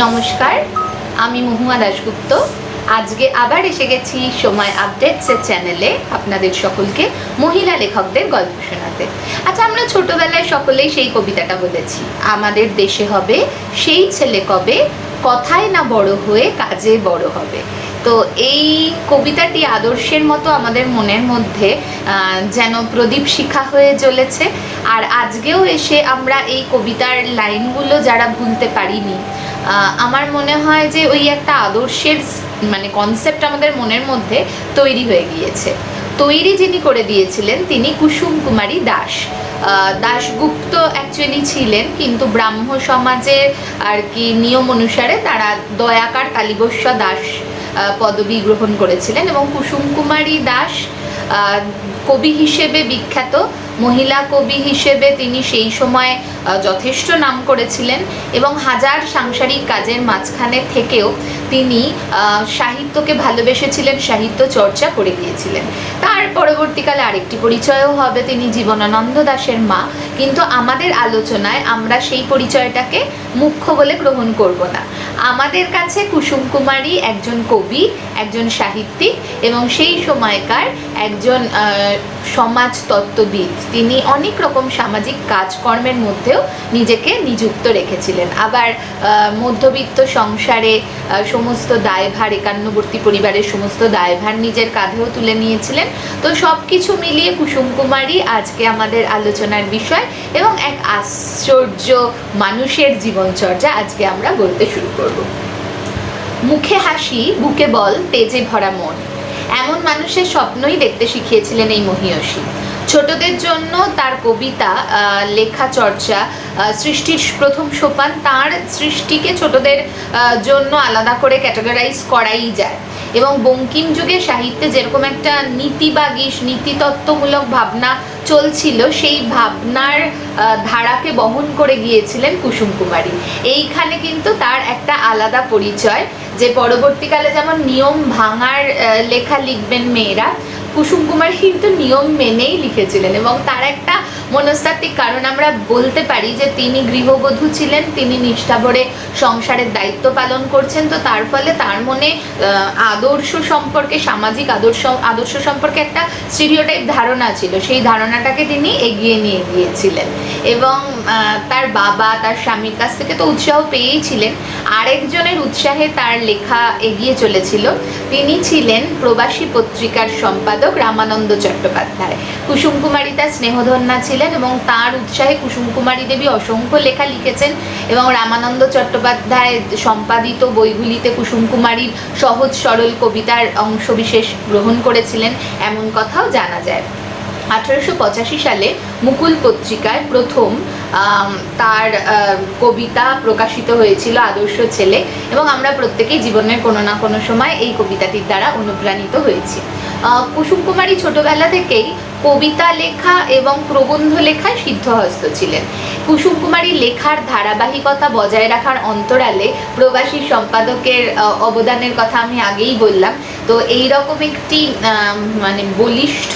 নমস্কার, আমি মহুয়া দাশগুপ্ত। আজকে আবার এসে গেছি সময় আপডেটসের চ্যানেলে আপনাদের সকলকে মহিলা লেখকদের গল্প শোনাতে। আচ্ছা আমরা ছোটবেলায় সকলেই সেই কবিতাটা বলেছি। আমাদের দেশে হবে, সেই ছেলে কবে, কথায় না বড় হয়ে কাজে বড় হবে। তো এই কবিতাটি আদর্শের মতো আমাদের মনের মধ্যে যেন প্রদীপ শিখা হয়ে চলেছে আর আজকেও এসে আমরা এই কবিতার লাইনগুলো যারা ভুলতে পারিনি আমার মনে হয় যে ওই একটা আদর্শের মানে কনসেপ্ট আমাদের মনের মধ্যে তৈরি হয়ে গিয়েছে। তৈরি যিনি করে দিয়েছিলেন, তিনি কুসুম কুমারী দাস। দাশগুপ্ত অ্যাকচুয়ালি ছিলেন, কিন্তু ব্রাহ্ম সমাজে আর কি নিয়ম অনুসারে তারা দয়াকার কালীবস্য দাস পদবী গ্রহণ করেছিলেন এবং কুসুম কুমারী দাস কবি হিসেবে বিখ্যাত। মহিলা কবি হিসেবে তিনি সেই সময় যথেষ্ট নাম করেছিলেন এবং হাজার সাংসারিক কাজের মাঝখানে থেকেও তিনি সাহিত্যকে ভালোবেসেছিলেন, সাহিত্য চর্চা করে গিয়েছিলেন তার পরবর্তীকালে আরেকটি পরিচয়ও হবে, তিনি জীবনানন্দ দাশের মা। কিন্তু আমাদের আলোচনায় আমরা সেই পরিচয়টাকে মুখ্য বলে গ্রহণ করব না। আমাদের কাছে কুসুম কুমারী একজন কবি, একজন সাহিত্যিক এবং সেই সময়কার একজন আহ, সমাজ তত্ত্ববিদ তিনি অনেক রকম সামাজিক কাজকর্মের মধ্যেও নিজেকে নিযুক্ত রেখেছিলেন। আবার মধ্যবিত্ত সংসারে সমস্ত দায়ভার একান্নবর্তী পরিবারের সমস্ত দায়ভার নিজের কাঁধেও তুলে নিয়েছিলেন। তো সব কিছু মিলিয়ে কুসুম কুমারী আজকে আমাদের আলোচনার বিষয় এবং এক আশ্চর্য মানুষের জীবনচর্যা আজকে আমরা বলতে শুরু করব। মুখে হাসি বুকে বল তেজে ভরা মন। এমন মানুষের স্বপ্নই দেখতে শিখিয়েছিলেন এই মহিয়সী। ছোটদের জন্য তার কবিতা লেখা, চর্চা সৃষ্টির প্রথম সোপান তার সৃষ্টিকে ছোটদের জন্য আলাদা করে ক্যাটাগরাইজ করাই যায়। এবং বঙ্কিম যুগে সাহিত্যে যেরকম একটা নীতিবাগীশ নীতিতত্ত্বমূলক ভাবনা চলছিল, সেই ভাবনার ধারাকে বহন করে গিয়েছিলেন কুসুম কুমারী। এইখানে কিন্তু তার একটা আলাদা পরিচয় যে পরবর্তীকালে যেমন নিয়ম ভাঙার লেখা লিখবেন মেয়েরা কুসুম কুমার কিন্তু নিয়ম মেনেই লিখেছিলেন এবং তার একটা মনস্তাত্ত্বিক কারণ আমরা বলতে পারি যে তিনি গৃহবধূ ছিলেন, তিনি নিষ্ঠাভরে সংসারের দায়িত্ব পালন করছেন, তো তার ফলে তার মনে আদর্শ সম্পর্কে, সামাজিক আদর্শ আদর্শ সম্পর্কে একটা স্টিরিওটাইপ ধারণা ছিল। সেই ধারণাটাকে তিনি এগিয়ে নিয়ে গিয়েছিলেন এবং তার বাবা, তার স্বামীর কাছ থেকে তো উৎসাহ পেয়েই ছিলেন। আরেকজনের উৎসাহে তার লেখা এগিয়ে চলেছিল। তিনি ছিলেন প্রবাসী পত্রিকার সম্পাদক রামানন্দ চট্টোপাধ্যায়। কুসুম কুমারী তার স্নেহধন্যা ছিলেন এবং তার উৎসাহে কুসুম কুমারী দেবী অসংখ্য লেখা লিখেছেন এবং রামানন্দ চট্টোপাধ্যায় সম্পাদিত বইগুলিতে কুসুম কুমারীর সহজ সরল কবিতার অংশবিশেষ গ্রহণ করেছিলেন, এমন কথাও জানা যায়। আঠারোশো পঁচাশি সালে মুকুল পত্রিকায় প্রথম তার কবিতা প্রকাশিত হয়েছিল আদর্শ ছেলে এবং আমরা প্রত্যেকেই জীবনের কোনো না কোনো সময় এই কবিতাটির দ্বারা অনুপ্রাণিত হয়েছি। কুসুম কুমারী ছোটবেলা থেকেই কবিতা লেখা এবং প্রবন্ধ লেখায় সিদ্ধহস্ত ছিলেন। কুসুম কুমারী লেখার ধারাবাহিকতা বজায় রাখার অন্তরালে প্রবাসী সম্পাদকের অবদানের কথা আমি আগেই বললাম। তো এই রকম একটি মানে বলিষ্ঠ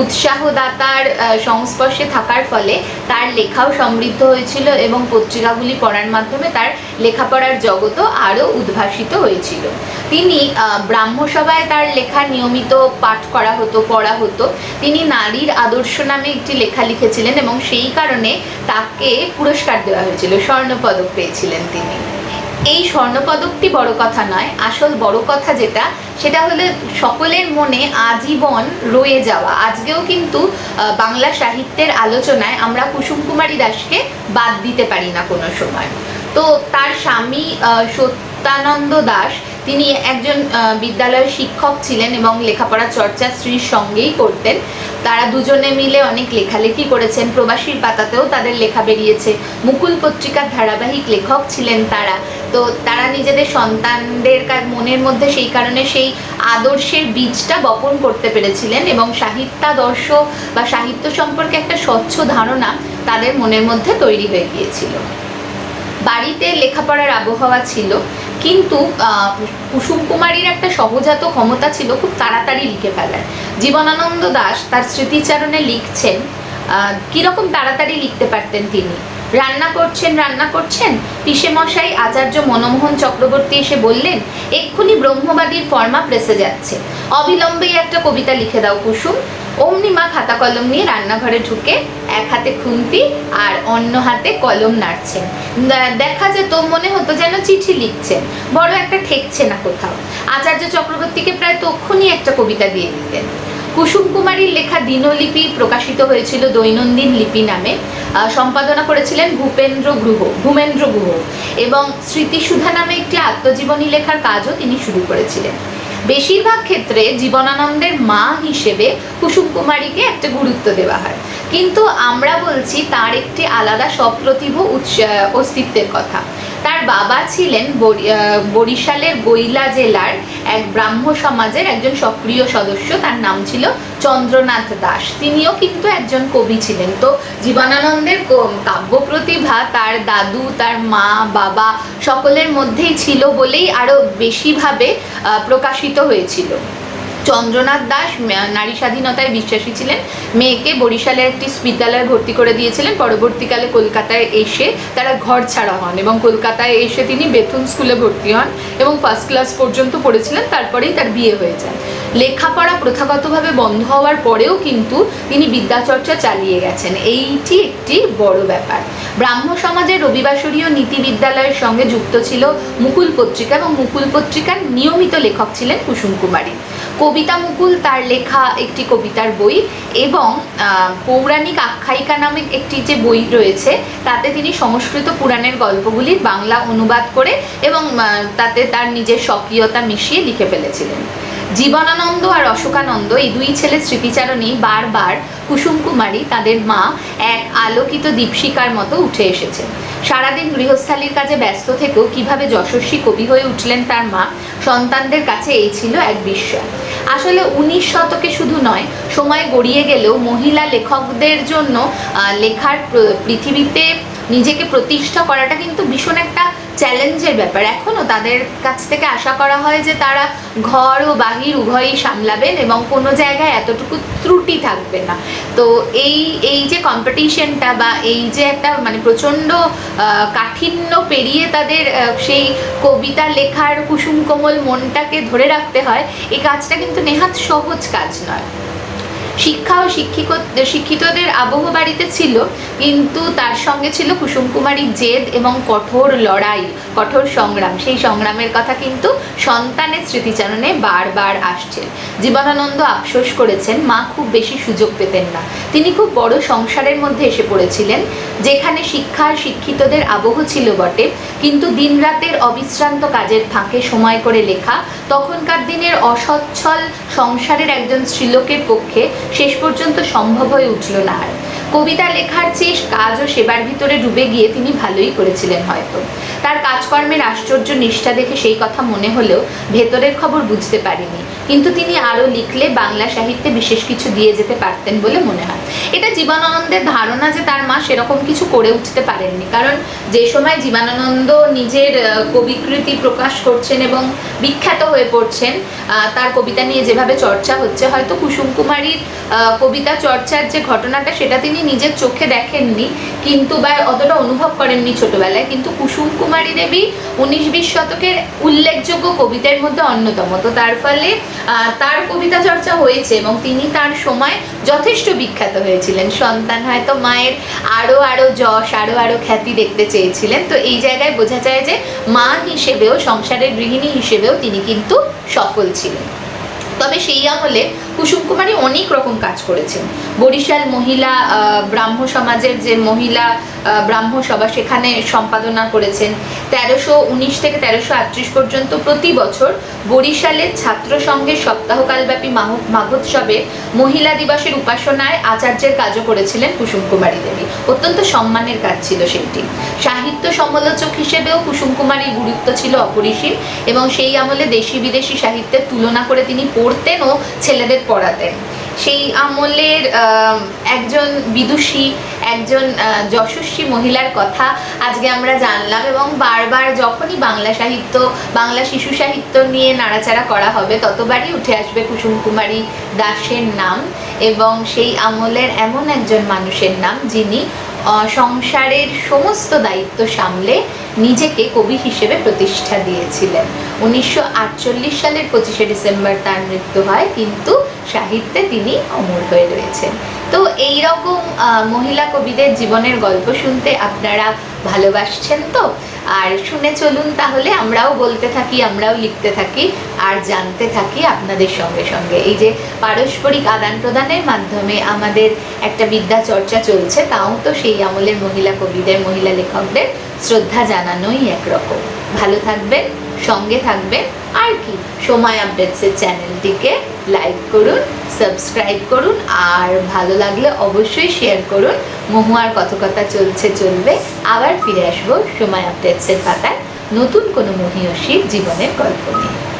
উৎসাহদাতার সংস্পর্শে থাকার ফলে তার লেখাও সমৃদ্ধ হয়েছিল এবং পত্রিকাগুলি পড়ার মাধ্যমে তার লেখাপড়ার জগতও আরও উদ্ভাসিত হয়েছিল। তিনি ব্রাহ্মসভায় তার লেখা নিয়মিত পাঠ করা হতো, পড়া হতো। তিনি নারীর আদর্শ নামে একটি লেখা লিখেছিলেন এবং সেই কারণে তাকে পুরস্কার দেওয়া হয়েছিল, স্বর্ণপদক পেয়েছিলেন তিনি। এই স্বর্ণপদকটি বড় কথা নয়, আসল বড় কথা যেটা, সেটা হলো সকলের মনে আজীবন রয়ে যাওয়া। আজকেও কিন্তু বাংলা সাহিত্যের আলোচনায় আমরা কুসুম কুমারী দাসকে বাদ দিতে পারি না কোনো সময়। তো তার স্বামী সত্যানন্দ দাস, তিনি একজন বিদ্যালয়ের শিক্ষক ছিলেন এবং লেখাপড়া চর্চা স্ত্রীর সঙ্গেই করতেন। তারা দুজনে মিলে অনেক লেখালেখি করেছেন। প্রবাসীর পাতাতেও তাদের লেখা বেরিয়েছে। মুকুল পত্রিকার ধারাবাহিক লেখক ছিলেন তারা। তো তারা নিজেদের সন্তানদের মনের মধ্যে সেই কারণে সেই আদর্শের বীজটা বপন করতে পেরেছিলেন এবং সাহিত্যাদর্শ বা সাহিত্য সম্পর্কে একটা স্বচ্ছ ধারণা তাদের মনের মধ্যে তৈরি হয়ে গিয়েছিল। বাড়িতে লেখাপড়ার আবহাওয়া ছিল, কিন্তু কুসুম কুমারীর একটা সহজাত ক্ষমতা ছিল খুব তাড়াতাড়ি লিখে ফেলার। জীবনানন্দ দাস তার স্মৃতিচারণে লিখছেন কীরকম তাড়াতাড়ি লিখতে পারতেন তিনি? রান্না করছেন রান্না করছেন? মশাই আচার্য মনমোহন চক্রবর্তী এসে বললেন, এক্ষুনি ব্রহ্মবাদীর ফর্মা প্রেসে যাচ্ছে। অবিলম্বেই একটা কবিতা লিখে দাও, কুসুম। অমনি মা খাতা কলম নিয়ে রান্নাঘরে ঢুকে এক হাতে খুন্তি আর অন্য হাতে কলম নাড়ছেন। দেখা যেত মনে হতো যেন চিঠি লিখছেন। বড় একটা ঠেকছে না কোথাও। আচার্য চক্রবর্তীকে প্রায় তক্ষুনি একটা কবিতা দিয়ে দিতেন। কুসুম কুমারীর লেখা দিনলিপি প্রকাশিত হয়েছিল দৈনন্দিন লিপি নামে। সম্পাদনা করেছিলেন ভূপেন্দ্র গুহ, ভূমেন্দ্র গুহ এবং স্মৃতিসুধা নামে একটি আত্মজীবনী লেখার কাজও তিনি শুরু করেছিলেন। বেশিরভাগ ক্ষেত্রে জীবনানন্দের মা হিসেবে কুসুম কুমারীকে একটা গুরুত্ব দেওয়া হয়। কিন্তু আমরা বলছি তার একটি আলাদা সপ্রতিভ উৎস- অস্তিত্বের কথা। তার বাবা ছিলেন বরি- বরিশালের গৈলা জেলার এক ব্রাহ্ম সমাজের একজন সক্রিয় সদস্য, তার নাম ছিল চন্দ্রনাথ দাস। তিনিও কিন্তু একজন কবি ছিলেন। তো জীবনানন্দের কাব্য প্রতিভা তার দাদু, তার মা, বাবা সকলের মধ্যেই ছিল বলেই আরও বেশিভাবে প্রকাশিত হয়েছিল। চন্দ্রনাথ দাস নারী স্বাধীনতায় বিশ্বাসী ছিলেন। মেয়েকে বরিশালের একটি বিদ্যালয়ে ভর্তি করে দিয়েছিলেন। পরবর্তীকালে কলকাতায় এসে তারা ঘর ছাড়া হন এবং কলকাতায় এসে তিনি বেথুন স্কুলে ভর্তি হন এবং ফার্স্ট ক্লাস পর্যন্ত পড়েছিলেন। তারপরেই তার বিয়ে হয়ে যায়। লেখাপড়া প্রথাগতভাবে বন্ধ হওয়ার পরেও কিন্তু তিনি বিদ্যাচর্চা চালিয়ে গেছেন। এইটি একটি বড় ব্যাপার। ব্রাহ্ম সমাজের রবিবাসরীয় নীতি বিদ্যালয়ের সঙ্গে যুক্ত ছিল মুকুল পত্রিকা এবং মুকুল পত্রিকার নিয়মিত লেখক ছিলেন কুসুম কুমারী। কবিতা মুকুল তার লেখা একটি কবিতার বই এবং পৌরাণিক আখ্যায়িকা নামে একটি যে বই রয়েছে, তাতে তিনি সংস্কৃত পুরাণের গল্পগুলির বাংলা অনুবাদ করে এবং তাতে তার নিজের স্বকীয়তা মিশিয়ে লিখে ফেলেছিলেন। জীবনানন্দ আর অশোকানন্দ, এই দুই ছেলে স্মৃতিচারণী বারবার কুসুম কুমারী তাদের মা এক আলোকিত দীপশিকার মতো উঠে এসেছে। সারাদিন গৃহস্থালির কাজে ব্যস্ত থেকেও কীভাবে যশস্বী কবি হয়ে উঠলেন তার মা, সন্তানদের কাছে এই ছিল এক বিস্ময়। আসলে উনিশ শতকে শুধু নয়, সময় গড়িয়ে গেলেও মহিলা লেখকদের জন্য লেখার পৃথিবীতে নিজেকে প্রতিষ্ঠা করাটা কিন্তু ভীষণ একটা চ্যালেঞ্জের ব্যাপার। এখনও তাদের কাছ থেকে আশা করা হয় যে তারা ঘর ও বাহির উভয়ই সামলাবেন এবং কোনো জায়গায় এতটুকু ত্রুটি থাকবে না। তো এই এই যে কম্পিটিশনটা বা এই যে একটা মানে প্রচণ্ড কাঠিন্য পেরিয়ে তাদের সেই কবিতা লেখার কুসুম কোমল মনটাকে ধরে রাখতে হয়, এই কাজটা কিন্তু নেহাত সহজ কাজ নয়। শিক্ষা ও শিক্ষিক শিক্ষিতদের আবহ বাড়িতে ছিল, কিন্তু তার সঙ্গে ছিল কুসুম কুমারীর জেদ এবং কঠোর লড়াই, কঠোর সংগ্রাম। সেই সংগ্রামের কথা কিন্তু সন্তানের স্মৃতিচারণে বারবার আসছে। জীবনানন্দ আফসোস করেছেন, মা খুব বেশি সুযোগ পেতেন না। তিনি খুব বড় সংসারের মধ্যে এসে পড়েছিলেন, যেখানে শিক্ষা শিক্ষিতদের আবহ ছিল বটে। কিন্তু দিনরাতের অবিশ্রান্ত কাজের ফাঁকে সময় করে লেখা, তখনকার দিনের অসচ্ছল সংসারের একজন স্ত্রীলোকের পক্ষে শেষ পর্যন্ত সম্ভব হয়ে উঠল না আর। কবিতা লেখার চেয়ে কাজ ও সেবার ভিতরে ডুবে গিয়ে তিনি ভালোই করেছিলেন হয়তো। তার কাজকর্মের আশ্চর্য নিষ্ঠা দেখে সেই কথা মনে হলেও ভেতরের খবর বুঝতে পারিনি। কিন্তু তিনি আরও লিখলে বাংলা সাহিত্যে বিশেষ কিছু দিয়ে যেতে পারতেন বলে মনে হয়। এটা জীবনানন্দের ধারণা যে তার মা সেরকম কিছু করে উঠতে পারেননি। কারণ যে সময় জীবনানন্দ নিজের কবিকৃতি প্রকাশ করছেন এবং বিখ্যাত হয়ে পড়ছেন তার কবিতা নিয়ে যেভাবে চর্চা হচ্ছে, হয়তো কুসুম কুমারীর কবিতা চর্চার যে ঘটনাটা সেটা তিনি নিজের চোখে দেখেননি। কিন্তু বা অতটা অনুভব করেননি ছোটবেলায়। কিন্তু কুসুম কুমারী দেবী উনিশ বিশ শতকের উল্লেখযোগ্য কবিতার মধ্যে অন্যতম। তো তার ফলে তার কবিতা চর্চা হয়েছে এবং তিনি তার সময় যথেষ্ট বিখ্যাত হয়েছিলেন। সন্তান হয়তো মায়ের আরও আরও যশ আরও আরও খ্যাতি দেখতে চেয়েছিলেন। তো এই জায়গায় বোঝা যায় যে মা হিসেবেও, সংসারের গৃহিণী হিসেবেও তিনি কিন্তু সফল ছিলেন। তবে সেই আমলে কুসুম কুমারী অনেক রকম কাজ করেছেন। বরিশাল মহিলা ব্রাহ্ম সমাজের যে মহিলা ব্রাহ্ম সভা সেখানে সম্পাদনা করেছেন। তেরোশো উনিশ থেকে তেরোশো আটত্রিশ পর্যন্ত প্রতি বছর বরিশালের ছাত্র সংঘের সপ্তাহকালব্যাপী মাঘোৎসবে মহিলা দিবসের উপাসনায় আচার্যের কাজও করেছিলেন কুসুম কুমারী দেবী। অত্যন্ত সম্মানের কাজ ছিল সেটি। সাহিত্য সমালোচক হিসেবেও কুসুম কুমারীর গুরুত্ব ছিল অপরিসীম এবং সেই আমলে দেশি বিদেশি সাহিত্যের তুলনা করে তিনি পড়তেন ও ছেলেদের পড়াতেন। সেই আমলের একজন বিদুষী, একজন যশস্বী মহিলার কথা আজকে আমরা জানলাম এবং বারবার যখনই বাংলা সাহিত্য, বাংলা শিশু সাহিত্য নিয়ে নাড়াচাড়া করা হবে, ততবারই উঠে আসবে কুসুম কুমারী দাসের নাম এবং সেই আমলের এমন একজন মানুষের নাম যিনি সংসারের সমস্ত দায়িত্ব সামলে নিজেকে কবি হিসেবে প্রতিষ্ঠা দিয়েছিলেন। উনিশশো আটচল্লিশ সালের পঁচিশে ডিসেম্বর তার মৃত্যু হয়, কিন্তু সাহিত্যে তিনি অমর হয়ে রয়েছেন। তো এই রকম মহিলা কবিদের জীবনের গল্প শুনতে আপনারা ভালোবাসছেন তো? আর শুনে চলুন তাহলে, আমরাও বলতে থাকি, আমরাও লিখতে থাকি, আর জানতে থাকি আপনাদের সঙ্গে সঙ্গে। এই যে পারস্পরিক আদান প্রদানের মাধ্যমে আমাদের একটা বিদ্যা চর্চা চলছে, তাও তো সেই আমলের মহিলা কবিদের, মহিলা লেখকদের শ্রদ্ধা জানানোই একরকম। ভালো থাকবেন। সঙ্গে থাকবে আর কি। সময় আপডেটসের চ্যানেলটিকে লাইক করুন সাবস্ক্রাইব করুন, আর ভালো লাগলে অবশ্যই শেয়ার করুন। মহুয়ার কথকতা চলছে, চলবে। আবার ফিরে আসব সময় আপডেটসের পাতায়। নতুন কোনো মহিয়সীর জীবনের গল্প নিয়ে।